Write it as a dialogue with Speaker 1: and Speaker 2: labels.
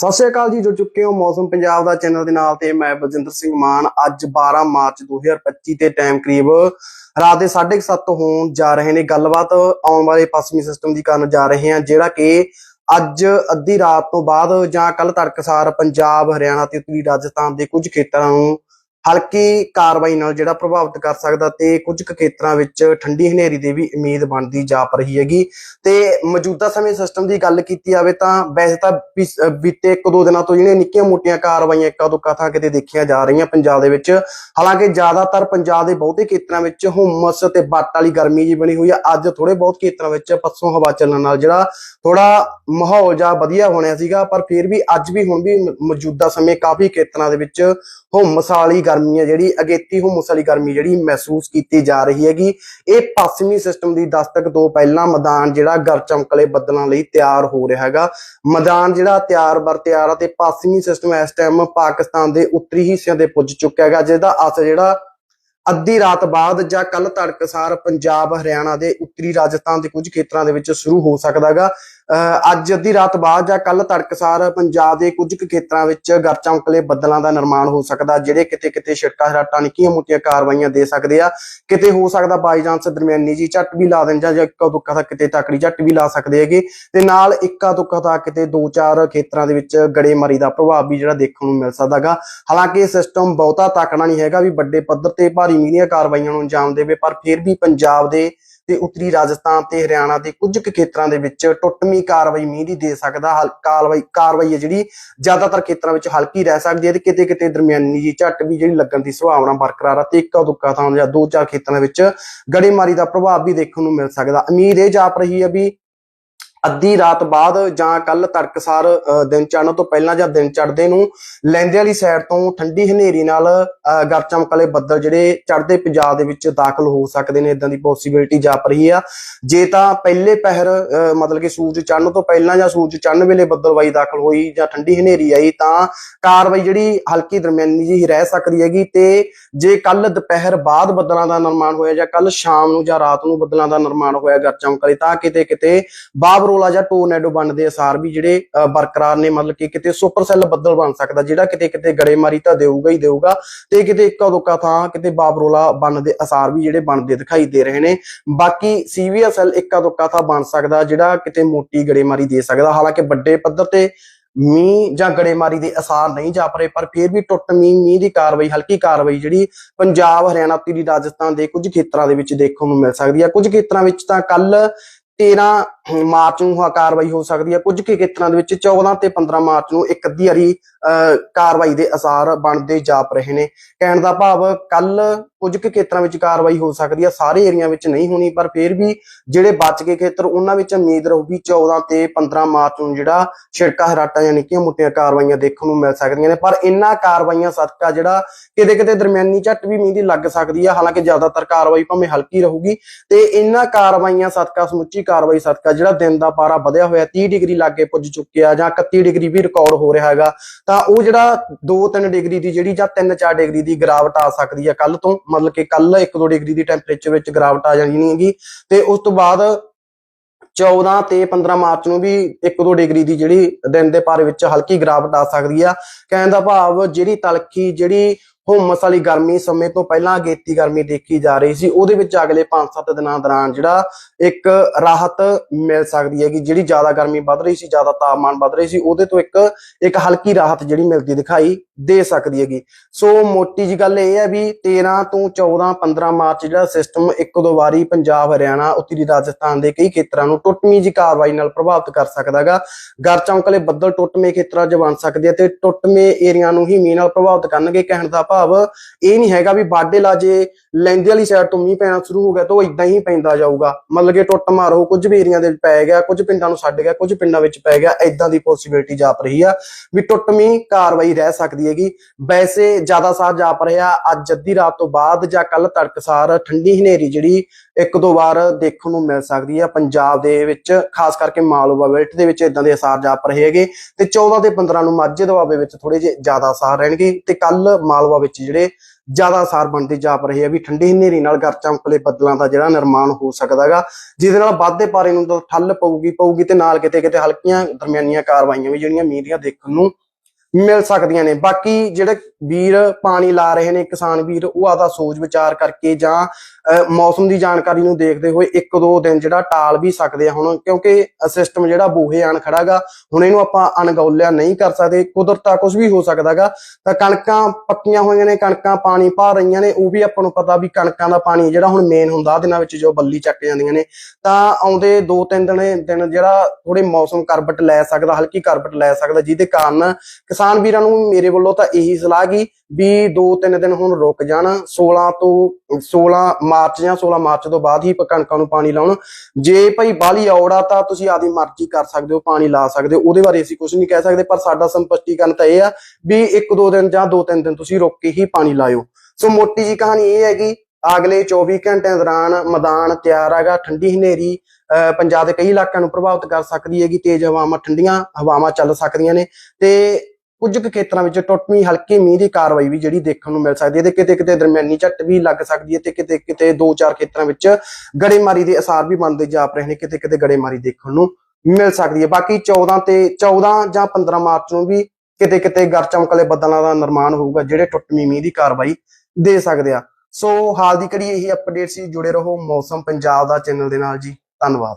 Speaker 1: ਸਤਿ ਸ਼੍ਰੀ ਅਕਾਲ ਜੀ, ਜੁੜ ਚੁੱਕੇ ਹੋ ਮੌਸਮ ਪੰਜਾਬ ਦਾ ਚੈਨਲ ਦੇ ਨਾਲ ਤੇ ਮੈਂ ਬਲਜਿੰਦਰ ਸਿੰਘ ਮਾਨ। ਅੱਜ 12 ਮਾਰਚ 2025 ਤੇ ਟਾਈਮ ਕਰੀਬ ਰਾਤ ਦੇ 7:30 ਹੋਣ ਜਾ ਰਹੇ ਨੇ। ਗੱਲਬਾਤ ਆਉਣ ਵਾਲੇ ਪੱਛਮੀ ਸਿਸਟਮ ਦੀ ਕਰਨ ਜਾ ਰਹੇ ਹਾਂ, ਜਿਹੜਾ ਕਿ ਅੱਜ ਅੱਧੀ ਰਾਤ ਤੋਂ ਬਾਅਦ ਜਾਂ ਕੱਲ ਤੜਕਸਾਰ ਪੰਜਾਬ, ਹਰਿਆਣਾ ਤੇ ਉੱਤਰੀ ਰਾਜਸਥਾਨ ਦੇ ਕੁਝ ਖੇਤਰਾਂ ਨੂੰ ਹਲਕੀ ਕਾਰਵਾਈ ਨਾਲ ਜਿਹੜਾ ਪ੍ਰਭਾਵਿਤ ਕਰ ਸਕਦਾ ਤੇ ਕੁਝ ਕੁ ਖੇਤਰਾਂ ਵਿੱਚ ਠੰਡੀ ਹਨੇਰੀ ਦੀ ਵੀ ਉਮੀਦ ਬਣਦੀ ਜਾਪ ਰਹੀ ਹੈਗੀ। ਤੇ ਮੌਜੂਦਾ ਸਮੇਂ ਸਿਸਟਮ ਦੀ ਗੱਲ ਕੀਤੀ ਜਾਵੇ ਤਾਂ ਵੈਸੇ ਤਾਂ ਪਿਛ- ਬੀਤੇ ਇੱਕ ਦੋ ਦਿਨਾਂ ਤੋਂ ਜਿਹੜੀਆਂ ਨਿੱਕੀਆਂ ਮੋਟੀਆਂ ਕਾਰਵਾਈਆਂ ਇੱਕਾ ਦੁੱਕਾ ਥਾਂ ਕਿਤੇ ਦੇਖੀਆਂ ਜਾ ਰਹੀਆਂ ਪੰਜਾਬ ਦੇ ਵਿੱਚ। ਹਾਲਾਂਕਿ ਜ਼ਿਆਦਾਤਰ ਪੰਜਾਬ ਦੇ ਬਹੁਤੇ ਖੇਤਰਾਂ ਵਿੱਚ ਹੁਮਸ ਤੇ ਬੱਟ ਵਾਲੀ ਗਰਮੀ ਜੀ ਬਣੀ ਹੋਈ ਆ। ਅੱਜ ਥੋੜੇ ਬਹੁਤ ਖੇਤਰਾਂ ਵਿੱਚ ਪੱਛੋਂ ਹਵਾ ਚੱਲਣ ਨਾਲ ਜਿਹੜਾ ਥੋੜਾ ਮਾਹੌਲ ਜਾ ਵਧੀਆ ਹੋਣਿਆ ਸੀਗਾ। ਪਰ ਫਿਰ ਵੀ ਅੱਜ ਵੀ ਹੁਣ ਵੀ ਮੌਜੂਦਾ ਸਮੇਂ ਕਾਫੀ ਖੇਤਰਾਂ ਦੇ ਵਿੱਚ ਹੁਮਸ ਵਾਲੀ ਗਰਮੀ ਹੈ ਜਿਹੜੀ, ਅਗੇਤੀ ਹੁਮਸ ਵਾਲੀ ਗਰਮੀ ਜਿਹੜੀ ਮਹਿਸੂਸ ਕੀਤੀ ਜਾ ਰਹੀ ਹੈਗੀ। ਇਹ ਪੱਛਮੀ ਸਿਸਟਮ ਦੀ ਦਸਤਕ ਤੋਂ ਪਹਿਲਾਂ ਮੈਦਾਨ ਜਿਹੜਾ ਗਰ ਚਮਕਲੇ ਬੱਦਲਾਂ ਲਈ ਤਿਆਰ ਹੋ ਰਿਹਾ ਹੈਗਾ। ਮੈਦਾਨ ਜਿਹੜਾ ਤਿਆਰ ਬਰ ਤਿਆਰ ਆ ਤੇ ਪੱਛਮੀ ਸਿਸਟਮ ਇਸ ਟਾਈਮ ਪਾਕਿਸਤਾਨ ਦੇ ਉੱਤਰੀ ਹਿੱਸਿਆਂ ਤੇ ਪੁੱਜ ਚੁੱਕਿਆ ਹੈਗਾ, ਜਿਹਦਾ ਅਸਰ ਜਿਹੜਾ ਅੱਧੀ ਰਾਤ ਬਾਅਦ ਜਾਂ ਕੱਲ ਤੜਕਸਾਰ ਪੰਜਾਬ, ਹਰਿਆਣਾ ਦੇ ਉੱਤਰੀ ਰਾਜਸਥਾਨ ਦੇ ਕੁਝ ਖੇਤਰਾਂ ਦੇ ਵਿੱਚ ਸ਼ੁਰੂ ਹੋ ਸਕਦਾ ਹੈਗਾ। ਅੱਜ ਅੱਧੀ ਰਾਤ ਬਾਅਦ ਜਾਂ ਕੱਲ ਤੜਕਸਾਰ ਪੰਜਾਬ ਦੇ ਕੁਝ ਕੁ ਖੇਤਰਾਂ ਵਿੱਚ ਗਰਚਮਕਲੇ ਬੱਦਲਾਂ ਦਾ ਨਿਰਮਾਣ ਹੋ ਸਕਦਾ, ਜਿਹੜੇ ਕਿਤੇ ਕਿਤੇ ਛਿਟਕਾ ਹਰਾਟਾਂ ਨਿੱਕੀਆਂ ਮੋਟੀਆਂ ਕਾਰਵਾਈਆਂ ਦੇ ਸਕਦੇ ਆ। ਕਿਤੇ ਹੋ ਸਕਦਾ ਬਾਈ ਚਾਂਸ ਦਰਮਿਆਨੀ ਜੀ ਝੱਟ ਵੀ ਲਾ ਦੇਣ ਜਾਂ ਜਾਂ ਇੱਕਾ ਦੁੱਕਾ ਤਾਂ ਕਿਤੇ ਤਕੜੀ ਝੱਟ ਵੀ ਲਾ ਸਕਦੇ ਹੈਗੇ। ਤੇ ਨਾਲ ਇੱਕਾ ਦੁੱਕਾ ਦਾ ਕਿਤੇ ਦੋ ਚਾਰ ਖੇਤਰਾਂ ਦੇ ਵਿੱਚ ਗੜੇਮਾਰੀ ਦਾ ਪ੍ਰਭਾਵ ਵੀ ਜਿਹੜਾ ਦੇਖਣ ਨੂੰ ਮਿਲ ਸਕਦਾਗਾ ਹਾਲਾਂਕਿ ਇਹ ਸਿਸਟਮ ਬਹੁਤਾ ਤਾਕਣਾ ਨਹੀਂ ਹੈਗਾ ਵੀ ਵੱਡੇ ਪੱਧਰ ਤੇ ਭਾਰੀ ਮੀਂਹ ਦੀਆਂ ਕਾਰਵਾਈਆਂ ਨੂੰ ਅੰਜਾਮ ਦੇਵੇ, ਪਰ ਫਿਰ ਵੀ ਪੰਜਾਬ ਦੇ ਤੇ ਉੱਤਰੀ ਰਾਜਸਥਾਨ ਤੇ ਹਰਿਆਣਾ ਦੇ ਕੁਝ ਕੁ ਖੇਤਰਾਂ ਦੇ ਵਿੱਚ ਟੁੱਟਵੀਂ ਕਾਰਵਾਈ ਮੀਂਹ ਦੀ ਦੇ ਸਕਦਾ ਕਾਰਵਾਈ ਕਾਰਵਾਈ ਹੈ ਜਿਹੜੀ ਜ਼ਿਆਦਾਤਰ ਖੇਤਰਾਂ ਵਿੱਚ ਹਲਕੀ ਰਹਿ ਸਕਦੀ ਹੈ ਤੇ ਕਿਤੇ ਕਿਤੇ ਦਰਮਿਆਨੀ ਜੀ ਝੱਟ ਵੀ ਜਿਹੜੀ ਲੱਗਣ ਦੀ ਸੰਭਾਵਨਾ ਬਰਕਰਾਰ ਹੈ ਤੇ ਇੱਕਾ ਦੁੱਕਾ ਥਾਂ ਜਾਂ ਦੋ ਚਾਰ ਖੇਤਰਾਂ ਵਿੱਚ ਗੜੇਮਾਰੀ ਦਾ ਪ੍ਰਭਾਵ ਵੀ ਦੇਖਣ ਨੂੰ ਮਿਲ ਸਕਦਾ। ਉਮੀਦ ਇਹ ਜਾਪ ਰਹੀ ਹੈ ਵੀ ਅੱਧੀ ਰਾਤ ਬਾਅਦ ਜਾਂ ਕੱਲ ਤੜਕਸਾਰ ਅ, ਦਿਨ ਚੜ੍ਹਨ ਤੋਂ ਪਹਿਲਾਂ ਜਾਂ ਦਿਨ ਚੜਦੇ ਨੂੰ ਲੈਂਦੇ ਵਾਲੀ ਸਾਈਡ ਤੋਂ ਠੰਡੀ ਹਨੇਰੀ ਨਾਲ ਅ, ਗਰਚਮਕ ਵਾਲੇ ਬੱਦਲ ਜਿਹੜੇ ਚੜ੍ਹਦੇ ਪੰਜਾਬ ਦੇ ਵਿੱਚ ਦਾਖਲ ਹੋ ਸਕਦੇ ਨੇ ਇਦਾਂ ਦੀ ਪੋਸਿਬਿਲਿਟੀ ਜਾਪ ਰਹੀ ਆ। ਜੇ ਤਾਂ ਪਹਿਲੇ ਪਹਿਰ ਮਤਲਬ ਕਿ ਸੂਰਜ ਚੜ੍ਹਨ ਤੋਂ ਪਹਿਲਾਂ ਜਾਂ ਸੂਰਜ ਚੜ੍ਹਨ ਵੇਲੇ ਬੱਦਲਵਾਈ ਦਾਖਲ ਹੋਈ ਜਾਂ ਠੰਡੀ ਹਨੇਰੀ ਆਈ ਤਾਂ ਕਾਰਵਾਈ ਜਿਹੜੀ ਹਲਕੀ ਦਰਮਿਆਨੀ ਜਿਹੀ ਰਹਿ ਸਕਦੀ ਹੈਗੀ ਤੇ ਜੇ ਕੱਲ ਦੁਪਹਿਰ ਬਾਅਦ ਬੱਦਲਾਂ ਦਾ ਨਿਰਮਾਣ ਹੋਇਆ ਜਾਂ ਕੱਲ ਸ਼ਾਮ ਨੂੰ ਜਾਂ ਰਾਤ ਨੂੰ ਬੱਦਲਾਂ ਦਾ ਨਿਰਮਾਣ ਹੋਇਆ ਗਰਚਮਕ ਵਾਲੇ ਤਾਂ ਕਿਤੇ ਕਿਤੇ ਬਾਬਰੋਲਾ ਜਾਂ ਟੋਰਨੇਡੋ ਬਣਨ ਅਸਾਰ ਵੀ ਜਿਹੜੇ ਬਰਕਰਾਰ ਨੇ, ਮਤਲਬ ਕਿ ਕਿਤੇ ਸੁਪਰ ਬੱਦਲ ਬਣ ਸਕਦਾ, ਜਿਹੜਾ ਕਿਤੇ ਕਿਤੇ ਗੜੇਮਾਰੀ ਤਾਂ ਦੇਊਗਾ ਹੀ ਦੇਊਗਾ, ਤੇ ਕਿਤੇ ਇੱਕਾ ਦੁੱਕਾ ਥਾਂ ਕਿਤੇ ਬਾਬਰੋਲਾ ਬਣਨ ਅਸਾਰ ਵੀ ਜਿਹੜੇ ਬਣਦੇ ਦਿਖਾਈ ਦੇ ਰਹੇ ਨੇ। ਬਾਕੀ ਸੀਵੀਐਸਐਲ ਇੱਕਾ ਦੁੱਕਾ ਥਾਂ ਬਣ ਸਕਦਾ, ਜਿਹੜਾ ਕਿਤੇ ਮੋਟੀ ਗੜੇਮਾਰੀ ਦੇ ਸਕਦਾ। ਹਾਲਾਂਕਿ ਵੱਡੇ ਪੱਧਰ ਤੇ ਮੀਂਹ ਜਾਂ ਗੜੇਮਾਰੀ ਦੇ ਅਸਾਰ ਨਹੀਂ ਜਾਪ ਰਹੇ, ਪਰ ਫਿਰ ਵੀ ਟੁੱਟ ਮੀਂਹ ਮੀਂਹ ਦੀ ਕਾਰਵਾਈ, ਹਲਕੀ ਕਾਰਵਾਈ ਜਿਹੜੀ ਪੰਜਾਬ, ਹਰਿਆਣਾ ਤੇ ਰਾਜਸਥਾਨ ਦੇ ਕੁਝ ਖੇਤਰਾਂ ਦੇ ਵਿੱਚ ਦੇਖਣ ਨੂੰ ਮਿਲ ਸਕਦੀ ਹੈ ਕੁਝ ਖੇਤਰਾਂ ਵਿੱਚ ਤਾਂ ਕੱਲ 13 ਮਾਰਚ ਨੂੰ ਆਹ ਕਾਰਵਾਈ ਹੋ ਸਕਦੀ ਹੈ। ਕੁਝ ਕੁ ਖੇਤਰਾਂ ਦੇ ਵਿੱਚ 14 ਤੇ 15 ਮਾਰਚ ਨੂੰ ਇੱਕ ਅੱਧੀ ਹਰੀ ਕਾਰਵਾਈ ਦੇ ਅਸਾਰ ਬਣਦੇ ਜਾਪ ਰਹੇ ਨੇ। ਕਹਿਣ ਦਾ ਭਾਵ ਕੱਲ ਕੁਝ ਕੁ ਖੇਤਰਾਂ ਵਿੱਚ ਕਾਰਵਾਈ ਹੋ ਸਕਦੀ ਹੈ। ਸਾਰੇ ਏਰੀਆ ਵਿੱਚ ਨਹੀਂ ਹੋਣੀ, ਪਰ ਫਿਰ ਵੀ ਜਿਹੜੇ ਬਚ ਗਏ ਖੇਤਰ, ਉਹਨਾਂ ਵਿੱਚ ਉਮੀਦ ਰਹੂਗੀ 14 ਤੇ 15 ਮਾਰਚ ਨੂੰ ਜਿਹੜਾ ਛਿੜਕਾ ਹਰਾਟਾਂ ਜਾਂ ਨਿੱਕੀਆਂ ਮੋਟੀਆਂ ਕਾਰਵਾਈਆਂ ਦੇਖਣ ਨੂੰ ਮਿਲ ਸਕਦੀਆਂ ਨੇ। ਪਰ ਇਹਨਾਂ ਕਾਰਵਾਈਆਂ ਸਦਕਾ ਜਿਹੜਾ ਕਿਤੇ ਕਿਤੇ ਦਰਮਿਆਨੀ ਝੱਟ ਵੀ ਮੀਂਹ ਦੀ ਲੱਗ ਸਕਦੀ ਹੈ। ਹਾਲਾਂਕਿ ਜ਼ਿਆਦਾਤਰ ਕਾਰਵਾਈ ਭਾਵੇਂ ਹਲਕੀ ਰਹੂਗੀ ਤੇ ਇਹਨਾਂ ਕਾਰਵਾਈਆਂ ਸਦਕਾ ਸਮੁੱਚੀ ਕਾਰਵਾਈ ਸਦਕਾ ਜਿਹੜਾ ਦਿਨ ਦਾ ਪਾਰਾ ਵਧਿਆ ਹੋਇਆ 30 ਡਿਗਰੀ ਲਾਗੇ ਪੁੱਜ ਚੁੱਕਿਆ ਜਾਂ 31 ਡਿਗਰੀ ਵੀ ਰਿਕਾਰਡ ਹੋ ਰਿਹਾ ਹੈਗਾ, ਤਾਂ ਉਹ ਜਿਹੜਾ 2-3 ਡਿਗਰੀ ਦੀ ਜਿਹੜੀ ਜਾਂ 3-4 ਡਿਗਰੀ ਦੀ ਗਿਰਾਵਟ ਆ ਸਕਦੀ ਹੈ ਕੱਲ ਤੋਂ, ਮਤਲਬ ਕਿ ਕੱਲ 1-2 ਡਿਗਰੀ ਦੀ ਟੈਂਪਰੇਚਰ ਵਿੱਚ ਗਿਰਾਵਟ ਆ ਜਾਣੀ ਹੈਗੀ ਤੇ ਉਸ ਤੋਂ ਬਾਅਦ 14 ਤੇ 15 ਮਾਰਚ ਨੂੰ ਵੀ 1-2 ਡਿਗਰੀ ਦੀ ਜਿਹੜੀ ਦਿਨ ਦੇ ਪਾਰੇ ਵਿੱਚ ਹਲਕੀ ਗਿਰਾਵਟ ਆ ਸਕਦੀ ਆ। ਕਹਿਣ ਦਾ ਭਾਵ ਜਿਹੜੀ ਤਲਖੀ, ਜਿਹੜੀ ਹੁਮਸ ਵਾਲੀ ਗਰਮੀ ਸਮੇਂ ਤੋਂ ਪਹਿਲਾਂ ਅਗੇਤੀ ਗਰਮੀ ਦੇਖੀ ਜਾ ਰਹੀ ਸੀ, ਉਹਦੇ ਵਿੱਚ ਅਗਲੇ 5-7 ਦਿਨਾਂ ਦੌਰਾਨ ਜਿਹੜਾ ਇੱਕ ਰਾਹਤ ਮਿਲ ਸਕਦੀ ਹੈਗੀ, ਜਿਹੜੀ ਜ਼ਿਆਦਾ ਗਰਮੀ ਵੱਧ ਰਹੀ ਸੀ, ਜ਼ਿਆਦਾ ਤਾਪਮਾਨ ਵੱਧ ਰਹੀ ਸੀ, ਉਹਦੇ ਤੋਂ ਇੱਕ ਇੱਕ ਹਲਕੀ ਰਾਹਤ ਜਿਹੜੀ ਮਿਲਦੀ ਦਿਖਾਈ ਦੇ ਸਕਦੀ ਹੈਗੀ। ਸੋ ਮੋਟੀ ਜੀ ਗੱਲ ਇਹ ਹੈ ਵੀ 13 ਤੋਂ 14 15 ਮਾਰਚ ਜਿਹੜਾ ਸਿਸਟਮ ਇੱਕ ਦੋ ਵਾਰੀ ਪੰਜਾਬ, ਹਰਿਆਣਾ, ਉੱਤਰੀ ਰਾਜਸਥਾਨ ਦੇ ਕਈ ਖੇਤਰਾਂ ਨੂੰ ਟੁੱਟਵੀਂ ਜੀ ਕਾਰਵਾਈ ਨਾਲ ਪ੍ਰਭਾਵਿਤ ਕਰ ਸਕਦਾਗਾ ਗਰ ਚੌਂਕਲੇ ਬੱਦਲ ਟੁੱਟਵੇਂ ਖੇਤਰਾਂ 'ਚ ਬਣ ਸਕਦੇ ਆ ਤੇ ਟੁੱਟਵੇਂ ਏਰੀਆ ਨੂੰ ਹੀ ਮੀਂਹ ਨਾਲ ਪ੍ਰਭਾਵਿਤ ਕਰਨਗੇ, ਕਹਿਣ ਦਾ ਭਾਵ ਇਹ ਨਹੀਂ ਹੈਗਾ ਵੀ ਬਾਡੇ ਲਾਜੇ ਲੈਂਦੇ ਵਾਲੀ ਸਾਈਡ ਤੋਂ ਮੀਂਹ ਪੈਣਾ ਸ਼ੁਰੂ ਹੋ ਗਿਆ ਤਾਂ ਉਹ ਇਦਾਂ ਹੀ ਪੈਂਦਾ ਜਾਊਗਾ। ਮਤਲਬ ਕਿ ਟੁੱਟ ਮਾਰੋ, ਕੁਝ ਵੀ ਦੇ ਵਿੱਚ ਪੈ ਗਿਆ, ਕੁਝ ਪਿੰਡਾਂ ਨੂੰ ਛੱਡ ਗਿਆ, ਕੁਝ ਪਿੰਡਾਂ ਵਿੱਚ ਪੈ ਗਿਆ ਇਦਾਂ ਦੀ ਪੋਸਿਬਿਲਿਟੀ ਜਾਪ ਰਹੀ ਆ ਵੀ ਟੁੱਟਵੀਂ ਕਾਰਵਾਈ ਰਹਿ ਸਕਦੀ ਹੈਗੀ। ਵੈਸੇ ਜ਼ਿਆਦਾ ਸਾਰ ਜਾਪ ਰਿਹਾ ਅੱਜ ਅੱਧੀ ਰਾਤ ਤੋਂ ਬਾਅਦ ਜਾਂ ਕੱਲ ਤੜਕਸਾਰ ਠੰਡੀ ਹਨੇਰੀ ਜਿਹੜੀ ਇੱਕ ਦੋ ਵਾਰ ਦੇਖਣ ਨੂੰ ਮਿਲ ਸਕਦੀ ਹੈ ਪੰਜਾਬ ਦੇ ਵਿੱਚ, ਖਾਸ ਕਰਕੇ ਮਾਲਵਾ ਬੈਲਟ ਦੇ ਵਿੱਚ ਇਦਾਂ ਦੇ ਅਸਾਰ ਜਾਪ ਰਹੇ ਹੈਗੇ ਤੇ 14 ਤੇ 15 ਨੂੰ ਮਾਝੇ ਦੁਆਬੇ ਵਿੱਚ ਥੋੜੇ ਜਿਹੇ ਜ਼ਿਆਦਾ ਅਸਾਰ ਰਹਿਣਗੇ ਤੇ ਕੱਲ ਮਾਲਵਾ ਵਿੱਚ ਜਿਹੜੇ ਜ਼ਿਆਦਾ ਅਸਰ ਬਣਦੇ ਜਾਪ ਰਹੇ ਆ ਵੀ ਠੰਡੀ ਹਨੇਰੀ ਨਾਲ ਗਰ ਚਮਕਲੇ ਬੱਦਲਾਂ ਦਾ ਜਿਹੜਾ ਨਿਰਮਾਣ ਹੋ ਸਕਦਾਗਾ ਜਿਹਦੇ ਨਾਲ ਵਾਧੇ ਪਾਰੇ ਨੂੰ ਤਾਂ ਠੱਲ ਪਊਗੀ ਪਊਗੀ ਤੇ ਨਾਲ ਕਿਤੇ ਕਿਤੇ ਹਲਕੀਆਂ ਦਰਮਿਆਨੀਆਂ ਕਾਰਵਾਈਆਂ ਵੀ ਜਿਹੜੀਆਂ ਮੀਂਹ ਦੇਖਣ ਨੂੰ ਮਿਲ ਸਕਦੀਆਂ ਨੇ। ਬਾਕੀ ਜਿਹੜੇ ਵੀਰ ਪਾਣੀ ਲਾ ਰਹੇ ਨੇ ਕਿਸਾਨ ਵੀਰ, ਉਹ ਆਦਾ ਸੋਚ ਵਿਚਾਰ ਕਰਕੇ ਜਾਂ ਮੌਸਮ ਦੀ ਜਾਣਕਾਰੀ ਨੂੰ ਦੇਖਦੇ ਹੋਏ ਇੱਕ ਦੋ ਦਿਨ ਜਿਹੜਾ ਟਾਲ ਵੀ ਸਕਦੇ ਆ ਹੁਣ, ਕਿਉਂਕਿ ਸਿਸਟਮ ਜਿਹੜਾ ਬੂਹੇ ਆਣ ਖੜਾਗਾ, ਹੁਣ ਇਹਨੂੰ ਆਪਾਂ ਅਣਗੌਲਿਆ ਨਹੀਂ ਕਰ ਸਕਦੇ, ਕੁਦਰਤਾ ਕੁਝ ਵੀ ਹੋ ਸਕਦਾਗਾ। ਤਾਂ ਕਣਕਾਂ ਪੱਕੀਆਂ ਹੋਈਆਂ ਨੇ, ਕਣਕਾਂ ਪਾਣੀ ਪਾ ਰਹੀਆਂ ਨੇ, ਉਹ ਵੀ ਆਪਾਂ ਨੂੰ ਪਤਾ ਵੀ ਕਣਕਾਂ ਦਾ ਪਾਣੀ ਜਿਹੜਾ ਹੁਣ ਮੇਨ ਹੁੰਦਾ ਦਿਨਾਂ ਵਿੱਚ ਜੋ ਬੱਲੀ ਚੱਕ ਜਾਂਦੀਆਂ ਨੇ। ਤਾਂ ਆਉਂਦੇ ਦੋ ਤਿੰਨ ਦਿਨ ਦਿਨ ਜਿਹੜਾ ਥੋੜੇ ਮੌਸਮ ਕਰਬਟ ਲੈ ਸਕਦਾ, ਹਲਕੀ ਕਰਬਟ ਲੈ ਸਕਦਾ, ਜਿਹਦੇ ਕਾਰਨ ਕਿਸਾਨ ਵੀਰਾਂ ਨੂੰ ਮੇਰੇ ਵੱਲੋਂ ਤਾਂ ਇਹੀ ਸਲਾਹ ਗਈ ਵੀ 2-3 ਦਿਨ ਹੁਣ ਰੁਕ ਜਾਣ 16 ਤੋਂ 16 ਮਾਰਚ ਜਾਂ 16 ਮਾਰਚ ਤੋਂ ਬਾਅਦ ਹੀ ਕਣਕਾਂ ਨੂੰ ਪਾਣੀ ਲਾਉਣ। ਜੇ ਭਾਈ ਬਾਲੀ ਔੜਾ ਤਾਂ ਤੁਸੀਂ ਆਦੀ ਮਰਜ਼ੀ ਕਰ ਸਕਦੇ ਹੋ, ਪਾਣੀ ਲਾ ਸਕਦੇ ਹੋ। ਉਹਦੇ ਬਾਰੇ ਅਸੀਂ ਕੁਝ ਨਹੀਂ ਕਹਿ ਸਕਦੇ, ਪਰ ਸਾਡਾ ਸੰਪਸ਼ਟੀਕਰਨ ਤਾਂ ਇਹ ਆ ਵੀ 1-2 ਦਿਨ ਜਾਂ 2-3 ਦਿਨ ਤੁਸੀਂ ਰੁਕ ਕੇ ਹੀ ਪਾਣੀ ਲਾਇਓ। ਸੋ ਮੋਟੀ ਜੀ ਕਹਾਣੀ ਇਹ ਹੈਗੀ, ਅਗਲੇ 24 ਘੰਟਿਆਂ ਦੌਰਾਨ ਮੈਦਾਨ ਤਿਆਰ ਹੈਗਾ, ਠੰਡੀ ਹਨੇਰੀ ਅਹ ਪੰਜਾਬ ਦੇ ਕਈ ਇਲਾਕਿਆਂ ਨੂੰ ਪ੍ਰਭਾਵਿਤ ਕਰ ਸਕਦੀ ਹੈਗੀ, ਤੇਜ਼ ਹਵਾਵਾਂ, ਠੰਡੀਆਂ ਹਵਾਵਾਂ ਚੱਲ ਸਕਦੀਆਂ ਨੇ। ਤੇ ਕੁਝ ਕੁ ਖੇਤਰਾਂ ਵਿੱਚ ਟੁੱਟਵੀਂ, ਹਲਕੀ ਮੀਂਹ ਦੀ ਕਾਰਵਾਈ ਵੀ ਜਿਹੜੀ ਦੇਖਣ ਨੂੰ ਮਿਲ ਸਕਦੀ ਹੈ। ਤੇ ਕਿਤੇ ਕਿਤੇ ਦਰਮਿਆਨੀ ਝੱਟ ਵੀ ਲੱਗ ਸਕਦੀ ਹੈ। ਤੇ ਕਿਤੇ ਕਿਤੇ ਦੋ ਚਾਰ ਖੇਤਰਾਂ ਵਿੱਚ ਗੜੇਮਾਰੀ ਦੇ ਅਸਾਰ ਵੀ ਬਣਦੇ ਜਾਪ ਰਹੇ ਨੇ। ਕਿਤੇ ਕਿਤੇ ਗੜੇਮਾਰੀ ਦੇਖਣ ਨੂੰ ਮਿਲ ਸਕਦੀ ਹੈ। ਬਾਕੀ 14 ਤੇ 14 ਜਾਂ 15 ਮਾਰਚ ਨੂੰ ਵੀ ਕਿਤੇ ਕਿਤੇ ਗਰ ਚਮਕਲੇ ਬੱਦਲਾਂ ਦਾ ਨਿਰਮਾਣ ਹੋਊਗਾ, ਜਿਹੜੇ ਟੁੱਟਵੀਂ ਮੀਂਹ ਦੀ ਕਾਰਵਾਈ ਦੇ ਸਕਦੇ ਆ। ਸੋ, ਹਾਲ ਦੀ ਘੜੀ ਇਹੀ ਅਪਡੇਟ ਸੀ। ਜੁੜੇ ਰਹੋ ਮੌਸਮ ਪੰਜਾਬ ਦਾ ਚੈਨਲ ਦੇ ਨਾਲ ਜੀ। ਧੰਨਵਾਦ।